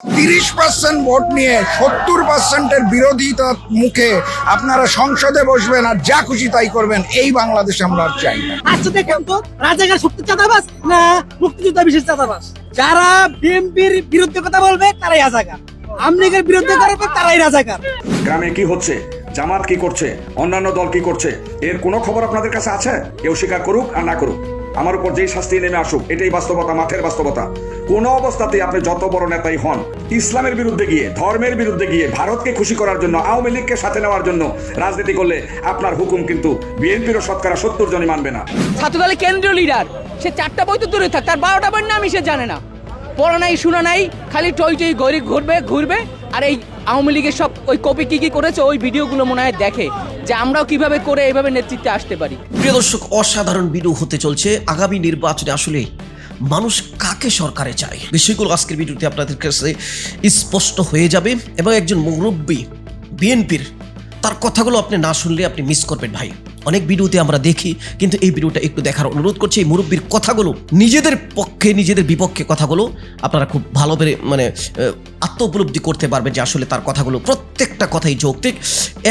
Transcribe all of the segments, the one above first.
তিরিশ percent vote নিয়ে সত্তর পার্সেন্টের বিরোধিতার মুখে আপনারা সংসদে বসবেন আর যা খুশি তাই করবেন এই বাংলাদেশ আমরা আর চাই না। আচ্ছা দেখেন তো রাজাকার শক্তি চাঁদাবাস না মুক্তিযোদ্ধা বিশেষ চাঁদাবাস যারা বিএনপির বিরুদ্ধে কথা বলবে তারাই রাজাকার। আমলিগের বিরুদ্ধে করবে তারাই রাজাকার। গ্রামে কি হচ্ছে? জামাত কি করছে? অন্যান্য দল কি করছে? এর কোনো খবর আপনাদের কাছে আছে? কেউ স্বীকার করুক আর না করুক। আমার উপর যেই শাস্তি নেমে আসুক, এটাই বাস্তবতা, মাঠের বাস্তবতা। কোন অবস্থাতে আপনি যত বড় নেতাই হন, ইসলামের বিরুদ্ধে গিয়ে, ধর্মের বিরুদ্ধে গিয়ে, ভারতকে খুশি করার জন্য, আওয়ামী লীগকে সাথে নেওয়ার জন্য রাজনীতি করলে আপনার হুকুম কিন্তু বিএনপিরও শতকরা সত্তর জনই মানবে না। ছাত্র ছাত্রদলের কেন্দ্রীয় লিডার সে চারটা বই তো দূরে থাক, তার বারোটা বইয়ের নামই সে জানে না। পড়া নাই, শোনা নাই, খালি টই টই ঘুরবে ঘুরবে, আর এই আওয়ামী লীগের সব ওই কপি কি কি করেছে, ওই ভিডিওগুলো মনে হয় দেখে। যে আমরাও কীভাবে করে এইভাবে নেতৃত্বে আসতে পারি। প্রিয় দর্শক, অসাধারণ ভিডিও হতে চলছে। আগামী নির্বাচনে আসলে মানুষ কাকে সরকারে চায়? বিষয়গুলো আজকের ভিডিওতে আপনাদের কাছে স্পষ্ট হয়ে যাবে এবং একজন মুরব্বী বিএনপির তার কথাগুলো আপনি না শুনলে আপনি মিস করবেন ভাই। অনেক ভিডিওতে আমরা দেখি, কিন্তু এই ভিডিওটা একটু দেখার অনুরোধ করছি, এই মুরব্বীর কথাগুলো, নিজেদের পক্ষে, নিজেদের বিপক্ষে কথাগুলো আপনারা খুব ভালো করে মানে আত্ম উপলব্ধি করতে পারবেন যে আসলে তার কথাগুলো প্রত্যেকটা কথাই যৌক্তিক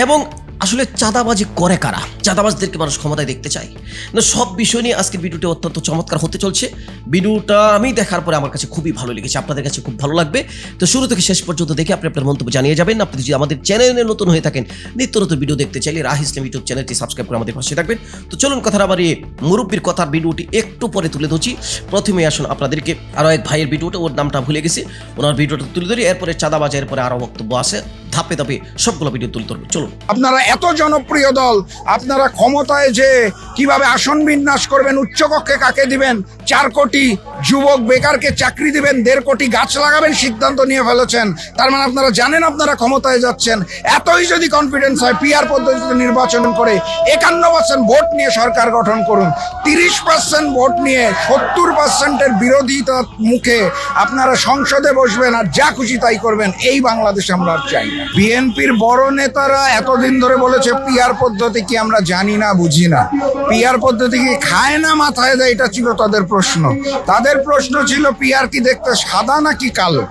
এবং আসলে চাঁদাবাজি করে কারা? চাঁদাবাজদেরকে মানুষ ক্ষমতায় দেখতে চায়। না, সব বিষয় নিয়ে আজকের ভিডিওটি অত্যন্ত চমৎকার হতে চলছে। ভিডিওটা আমি দেখার পরে আমার কাছে খুবই ভালো লেগেছে, আপনাদের কাছে খুব ভালো লাগবে। তো শুরু থেকে শেষ পর্যন্ত দেখে আপনি আপনার মন্তব্য জানিয়ে যাবেন। আপনি যদি আমাদের চ্যানেলে নতুন হয়ে থাকেন, নিত্য নতুন ভিডিও দেখতে চাইলে রাহ ইসলাম ইউটিউব চ্যানেলটি সাবস্ক্রাইব করে আমাদের পাশে থাকবেন। তো চলুন কথা আবার এই মুরব্বীর কথার ভিডিওটি একটু পরে তুলে ধরছি। প্রথমে আসুন আপনাদেরকে আরও এক ভাইয়ের ভিডিওটা, ওর নামটা ভুলে গেছি। ওনার ভিডিওটা তুলে ধরি, এরপরে চাঁদাবাজ এরপরে আরও বক্তব্য আছে। ধাপে ধাপে সবগুলো ভিডিও তুলে ধরবো। চলুন। আপনারা এত জনপ্রিয় দল, আপনারা ক্ষমতায় যে কীভাবে আসন বিন্যাস করবেন, উচ্চকক্ষে কাকে দিবেন, চার কোটি Party যুবক বেকারকে চাকরি দিবেন, দেড় কোটি গাছ লাগাবেন সিদ্ধান্ত নিয়ে ফেলেছেন। তার মানে আপনারা জানেন আপনারা ক্ষমতায় যাচ্ছেন। এতই যদি কনফিডেন্স হয় পিআর পদ্ধতিতে নির্বাচন করে একান্ন পার্সেন্ট ভোট নিয়ে সরকার গঠন করুন। তিরিশ পার্সেন্ট ভোট নিয়ে সত্তর পার্সেন্টের বিরোধিতার মুখে আপনারা সংসদে বসবেন আর যা খুশি তাই করবেন। এই বাংলাদেশ আমরা আর চাই বিএনপির বড় নেতারা এতদিন ধরে বলেছে পিআর পদ্ধতি কি আমরা জানি না, বুঝি না। পিআর পদ্ধতি কি খায় না মাথায় দেয়, এটা ছিল তাদের প্রশ্ন। তাদের প্রশ্ন ছিল পিআর কি দেখতে সাদা নাকি কালো?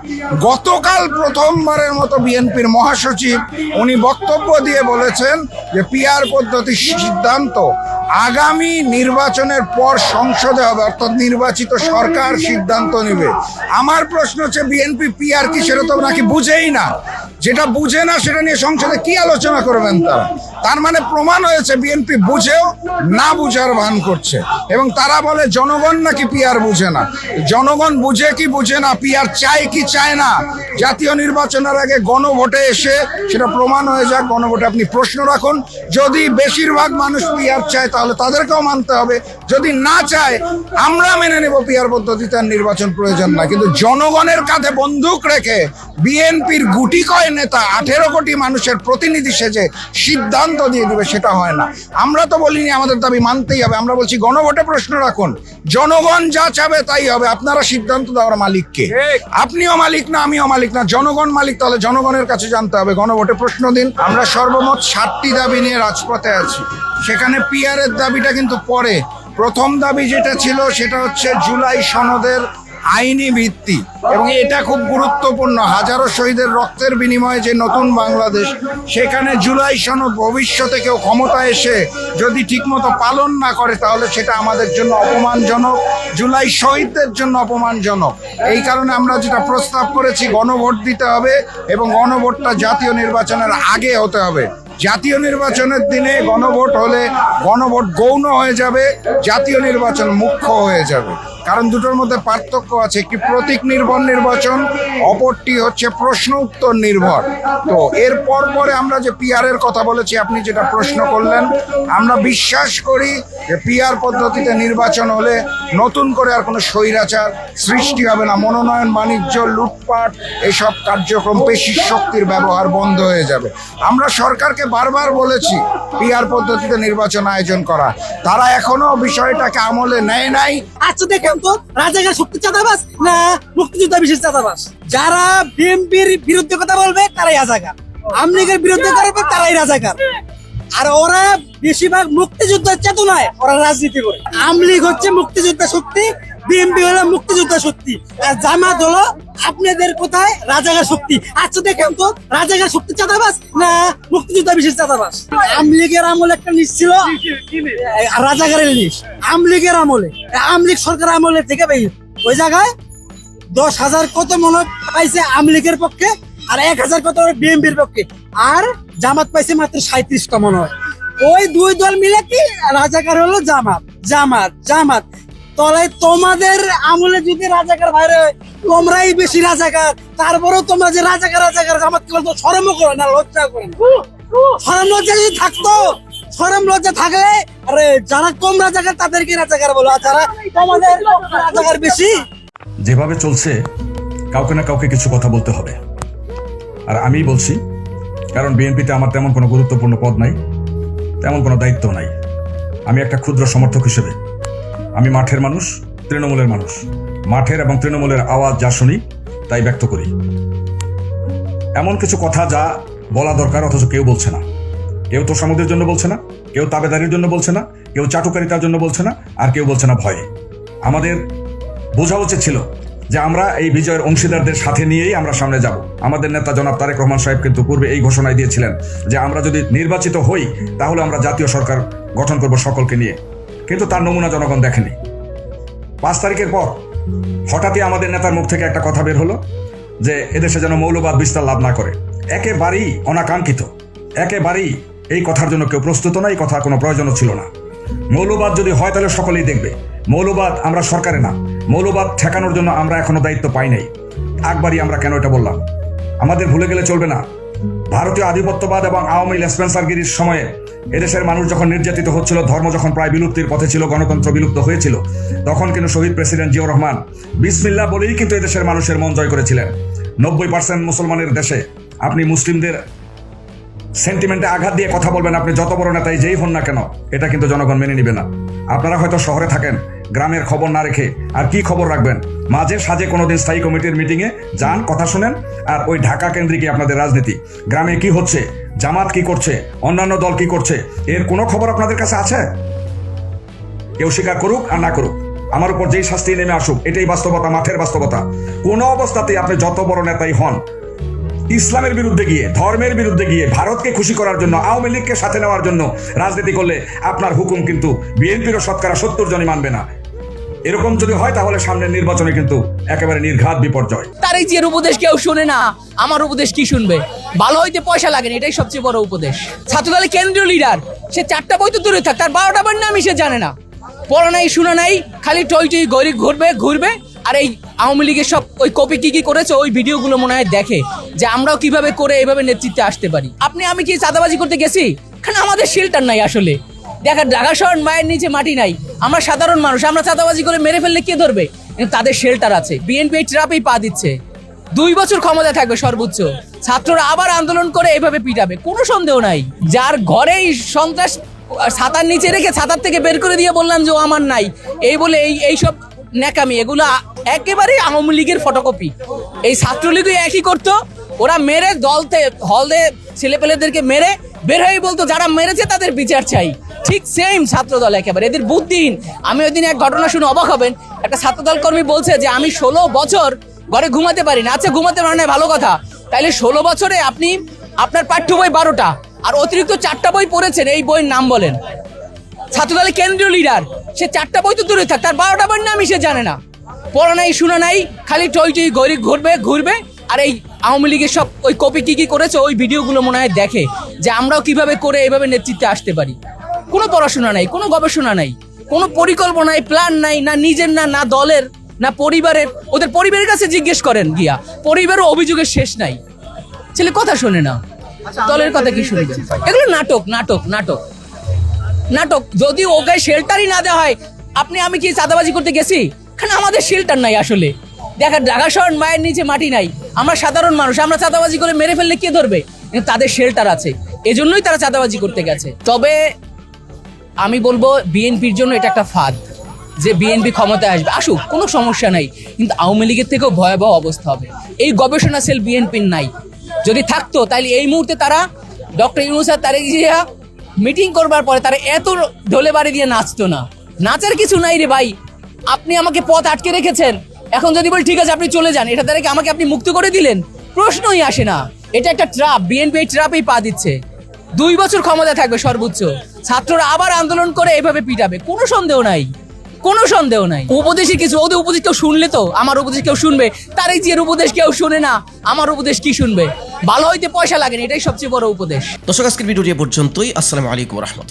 গতকাল প্রথমবারের মতো বিএনপির মহাসচিব উনি বক্তব্য দিয়ে বলেছেন যে পিআর পদ্ধতির সিদ্ধান্ত আগামী নির্বাচনের পর সংসদে হবে, অর্থাৎ নির্বাচিত সরকার সিদ্ধান্ত নেবে। আমার প্রশ্ন হচ্ছে, বিএনপি পিআর কি সেটা তো নাকি বুঝেই না। যেটা বুঝে না, সেটা নিয়ে সংসদে কি আলোচনা করবেন তারা? তার মানে প্রমাণ হয়েছে, বিএনপি বুঝেও না বুঝার ভান করছে। এবং তারা বলে জনগণ নাকি পিআর বুঝে না? জনগণ বুঝে কি বুঝে না পিআর চায় কি চায় না? জাতীয় নির্বাচনের আগে গণভোটে এসে সেটা প্রমাণ হয়ে যাক, গণভোটে আপনি প্রশ্ন রাখুন। যদি বেশিরভাগ মানুষ পিআর চায়, তাহলে তাদেরকেও মানতে হবে। যদি না চায়, আমরা মেনে নেব পিআর পদ্ধতিতে নির্বাচন প্রয়োজন না কিন্তু জনগণের কাঁধে বন্দুক রেখে বিএনপির গুটি কয় নেতা আঠেরো কোটি মানুষের প্রতিনিধি সেজে সিদ্ধান্ত দিয়ে দিবে সেটা হয় না। আমরা তো বলিনি আমাদের দাবি মানতেই হবে আমরা বলছি গণভোটে প্রশ্ন রাখুন। জনগণ যা চাবে তাই হবে আপনারা সিদ্ধান্ত দেওয়ার মালিককে আপনিও মালিক না আমিও মালিক না জনগণ মালিক তাহলে জনগণের কাছে জানতে হবে গণভোটে প্রশ্ন দিন। আমরা সর্বমোট ষাটটি দাবি নিয়ে রাজপথে আছি। সেখানে পিআর এর দাবিটা কিন্তু পরে। প্রথম দাবি যেটা ছিল সেটা হচ্ছে জুলাই সনদের আইনি ভিত্তি এবং এটা খুব গুরুত্বপূর্ণ। হাজারো শহীদের রক্তের বিনিময়ে যে নতুন বাংলাদেশ, সেখানে জুলাই সনদ ভবিষ্যতে কেউ ক্ষমতা এসে যদি ঠিকমতো পালন না করে, তাহলে সেটা আমাদের জন্য অপমানজনক, জুলাই শহীদদের জন্য অপমানজনক। এই কারণে আমরা যেটা প্রস্তাব করেছি, গণভোট দিতে হবে এবং গণভোটটা জাতীয় নির্বাচনের আগে হতে হবে। জাতীয় নির্বাচনের দিনে গণভোট হলে গণভোট গৌণ হয়ে যাবে, জাতীয় নির্বাচন মুখ্য হয়ে যাবে। কারণ দুটোর মধ্যে পার্থক্য আছে একটি প্রতীক নির্ভর নির্বাচন, অপরটি হচ্ছে প্রশ্ন উত্তর নির্ভর। তো এর পর পরে আমরা যে পিআর এর কথা বলেছি, আপনি যেটা প্রশ্ন করলেন, আমরা বিশ্বাস করি যে পিআর পদ্ধতিতে নির্বাচন হলে নতুন করে আর কোনো স্বৈরাচার সৃষ্টি হবে না। মনোনয়ন, বাণিজ্য, লুটপাট, এসব কার্যক্রম পেশি শক্তির ব্যবহার বন্ধ হয়ে যাবে। আমরা সরকারকে বারবার বলেছি পিআর পদ্ধতিতে নির্বাচন আয়োজন করা। তারা এখনও বিষয়টাকে আমলে নেয় নাই। আচ্ছা দেখেন তো রাজাকার শক্তি চাঁদাবাস না মুক্তিযোদ্ধা বিশেষ চাঁদাবাস যারা বিএনপির বিরুদ্ধে কথা বলবে, তারাই রাজাকার। আমলিগের বিরুদ্ধে করবে তারাই রাজাকার। আর ওরা বেশিরভাগ মুক্তিযুদ্ধের চেতনায় ওরা রাজনীতি করে। আমলিগ হচ্ছে মুক্তিযোদ্ধা শক্তি বিএনপি হলো মুক্তিযোদ্ধা শক্তি। আর জামাত হলো আপনাদের কোথায়? রাজাকার শক্তি। আচ্ছা দেখেন তো রাজাকার শক্তি চাঁদাবাস না মুক্তিযোদ্ধা বিশেষ চাঁদাবাস আমলিগের আমলে একটা লিস্ট ছিল। আহ, রাজাকারের লিস্ট আমলিগের আমলে। আমলিগ সরকার আমলে থেকে ভাই ওই জায়গায় দশ হাজার কত মনে পাইছে আমলিগের পক্ষে আর এক হাজার কত বিএনপির পক্ষে? আর জামাত পাইছে মাত্র সাঁত্রিশটা মনে হয়। ওই দুই দল মিলে কি? রাজাকার হলো জামাত। জামাত জামাত। তলে তোমাদের আমলে যদি রাজাকার বাইরে তোমরাই বেশি রাজাকার, তারপরেও তোমরা যে রাজাকার রাজাকার জামাত কি বলতো সরমও করে না, লজ্জা করে সরম লজ্জা যদি থাকতো সরম লজ্জা থাকলে, আরে যারা কম রাজাকার, তাদেরকে রাজাকার বলো, আর যারা তোমাদের রাজাকার বেশি, যেভাবে চলছে, কাউকে না কাউকে কিছু কথা বলতে হবে। আর আমিই বলছি, কারণ বিএনপিতে আমার তেমন কোনো গুরুত্বপূর্ণ পদ নাই, তেমন কোনো দায়িত্ব নাই। আমি একটা ক্ষুদ্র সমর্থক হিসেবে আমি মাঠের মানুষ, তৃণমূলের মানুষ। মাঠের এবং তৃণমূলের আওয়াজ যা শুনি, তাই ব্যক্ত করি। এমন কিছু কথা যা বলা দরকার, অথচ কেউ বলছে না। কেউ তো সমুদ্রের জন্য বলছে না, কেউ তাবেদারির জন্য বলছে না, কেউ চাটুকারিতার জন্য বলছে না, আর কেউ বলছে না ভয়ে। আমাদের বোঝা উচিত ছিল যে আমরা এই বিজয়ের অংশীদারদের সাথে নিয়েই আমরা সামনে যাব। আমাদের নেতা জনাব তারেক রহমান সাহেব কিন্তু পূর্বে এই ঘোষণায় দিয়েছিলেন যে আমরা যদি নির্বাচিত হই, তাহলে আমরা জাতীয় সরকার গঠন করব সকলকে নিয়ে। কিন্তু তার নমুনা জনগণ দেখেনি। পাঁচ তারিখের পর হঠাৎই আমাদের নেতার মুখ থেকে একটা কথা বের হলো যে এদেশে যেন মৌলবাদ বিস্তার লাভ না করে। একেবারেই অনাকাঙ্ক্ষিত। একেবারেই এই কথার জন্য কেউ প্রস্তুত না এই কথা কোনো প্রয়োজনও ছিল না। মৌলবাদ যদি হয় তাহলে সকলেই দেখবে। মৌলবাদ আমরা সরকারে না। মৌলবাদ ঠেকানোর জন্য আমরা এখনও দায়িত্ব পাই নাই। একবারই আমরা কেন এটা বললাম? আমাদের ভুলে গেলে চলবে না। ভারতীয় আধিপত্যবাদ এবং আওয়ামী লেসপেন্সারগিরির সময়ে এদেশের মানুষ যখন নির্যাতিত হচ্ছিল, ধর্ম যখন প্রায় বিলুপ্তির পথে ছিল, গণতন্ত্র বিলুপ্ত হয়েছিল, তখন কিন্তু শহীদ প্রেসিডেন্ট জিয়াউর রহমান বিসমিল্লা বলেই কিন্তু এদেশের মানুষের মন জয় করেছিলেন। নব্বই পার্সেন্ট মুসলমানের দেশে আপনি মুসলিমদের সেন্টিমেন্টে আঘাত দিয়ে কথা বলবেন, আপনি যত বড় নেতাই যেই হন না কেন, এটা কিন্তু জনগণ মেনে নিবে না। আপনারা হয়তো শহরে থাকেন গ্রামের খবর না রেখে। আর কি খবর রাখবেন? মাঝে সাজে কোনোদিন স্থায়ী কমিটির মিটিংয়ে যান, কথা শুনেন। আর ওই ঢাকা কেন্দ্রিকই আপনাদের রাজনীতি। গ্রামে কি হচ্ছে? জামাত কি করছে? অন্যান্য দল কি করছে? এর কোনো খবর আপনাদের কাছে আছে? কেউ স্বীকার করুক আর না করুক। আমার উপর যেই শাস্তি নেমে আসুক, এটাই বাস্তবতা, মাঠের বাস্তবতা। কোনো অবস্থাতেই আপনি যত বড় নেতাই হন ইসলামের বিরুদ্ধে গিয়ে, ধর্মের বিরুদ্ধে গিয়ে ভারতকে খুশি করার জন্য, আওয়ামী লীগকে সাথে নেওয়ার জন্য রাজনীতি করলে আপনার হুকুম কিন্তু বিএনপিরও শতকরা সত্তর জনই মানবে না। এরকম যদি হয় তাহলে সামনের নির্বাচনে কিন্তু একেবারে নির্ঘাত বিপর্যয়। তার এই যে উপদেশ কেউ শুনে না, আমার উপদেশ কি শুনবে? ভালো হইতে পয়সা লাগে না, এটাই সবচেয়ে বড় উপদেশ। ছাত্রদলের কেন্দ্রীয় লিডার সে চারটা বই তো দূরে থাক, তার বারোটা বই নামই সে জানে না। পড়া নাই, শোনা নাই, খালি টই টই গড়ি ঘুরবে ঘুরবে আর এই আওয়ামী লীগের সব ওই কপি কি কি করেছে, ওই ভিডিওগুলো মনে হয় দেখে যে আমরাও কীভাবে করে এইভাবে নেতৃত্বে আসতে পারি। আপনি, আমি কি চাঁদাবাজি করতে গেছি? কারণ আমাদের শেল্টার নাই আসলে? দেখা ঢাকা শহর মায়ের নিচে মাটি নাই। আমরা সাধারণ মানুষ, আমরা চাঁদাবাজি করে মেরে ফেললে কে ধরবে? তাদের শেল্টার আছে। বিএনপি ট্রাপেই পা দিচ্ছে। দুই বছর ক্ষমতা থাকবে সর্বোচ্চ। ছাত্ররা আবার আন্দোলন করে এভাবে পিটাবে। কোনো সন্দেহ নাই। যার ঘরেই সন্ত্রাস ছাতার নিচে রেখে ছাতার থেকে বের করে দিয়ে বললাম যে ও আমার নাই। এই বলে এই, এইসব ন্যাকামি, এগুলো একেবারেই আওয়ামী লীগের ফটোকপি এই ছাত্রলীগই একই করতো, ওরা মেরে দলতে হলদে ছেলেপেলেদেরকে মেরে বের হয়ে বলতো, যারা মেরেছে তাদের বিচার চাই। ঠিক সেম ছাত্রদল একেবারে। এদের বুদ্ধিহীন। আমি ওই দিন এক ঘটনা শুনে অবাক হবেন। একটা ছাত্রদল কর্মী বলছে যে, আমি ষোলো বছর ঘরে ঘুমাতে পারি না। আচ্ছা ঘুমাতে পারেন না, ভালো কথা। তাইলে ষোলো বছরে আপনি, আপনার পাঠ্য বই বারোটা, আর অতিরিক্ত চারটা বই পড়েছেন, এই বইয়ের নাম বলেন। ছাত্রদলের কেন্দ্রীয় লিডার সে চারটা বই তো দূরে থাক তার বারোটা বই নামই সে জানে না। পড়া নাই শোনা নাই খালি টই টই গড়ি ঘুরবে ঘুরবে আর এই আওয়ামী লীগের সব ওই কপি কি কি করেছে ওই ভিডিওগুলো মনে হয় দেখে যে আমরাও কীভাবে করে এইভাবে নেতৃত্বে আসতে পারি। কোনো পড়াশোনা নাই কোনো গবেষণা নাই কোনো পরিকল্পনা নাই প্ল্যান নাই না নিজের না না দলের না পরিবারের। ওদের পরিবারের কাছে জিজ্ঞেস করেন গিয়া পরিবারও অভিযোগের শেষ নাই। ছেলে কথা শোনে না। দলের কথা কি শুনবে? এগুলো নাটক নাটক নাটক। নাটক, যদি ওকে শেল্টারই না দেওয়া হয়, আপনি, আমি কি চাঁদাবাজি করতে গেছি? কারণ আমাদের শেল্টার নাই আসলে? দেখা ঢাকা শহর মায়ের নিচে মাটি নাই। আমরা সাধারণ মানুষ, আমরা চাঁদাবাজি করে মেরে ফেললে কে ধরবে? তাদের শেল্টার আছে। এজন্যই তারা চাঁদাবাজি করতে গেছে। তবে আমি বলব বিএনপির জন্য এটা একটা ফাঁদ, যে বিএনপি ক্ষমতায় আসবে। আসুক, কোনো সমস্যা নাই। কিন্তু আওয়ামী লীগের থেকেও ভয়াবহ অবস্থা হবে। এই গবেষণা সেল বিএনপির নাই। যদি থাকতো তাহলে এই মুহূর্তে তারা ডক্টর ইউনুস তারেক জিয়া মিটিং করবার পরে তারা এত ঢোলে বাড়ি দিয়ে নাচতো না। নাচের কিছু নাই রে ভাই। আপনি আমাকে পথ আটকে রেখেছেন। এখন যদি বলি, ঠিক আছে, আপনি চলে যান। এটা দ্বারা আমাকে আপনি মুক্ত করে দিলেন? প্রশ্নই আসে না। এটা একটা ট্রাপ বিএনপি ট্রাপেই পা দিচ্ছে। দুই বছর ক্ষমতা থাকবে সর্বোচ্চ। ছাত্ররা আবার আন্দোলন করে এভাবে পিটাবে। কোনো সন্দেহ নাই। কোনো সন্দেহ নাই। উপদেশের কিছু, ওদের উপদেশ কেউ শুনলে তো? আমার উপদেশ কেউ শুনবে? তার এই যে উপদেশ কেউ শুনে না, আমার উপদেশ কি শুনবে? ভালো হইতে পয়সা লাগেনি এটাই সবচেয়ে বড় উপদেশ। দর্শক, আজকের ভিডিওটি পর্যন্তই। আসসালামু আলাইকুম রহমতুল্লাহ।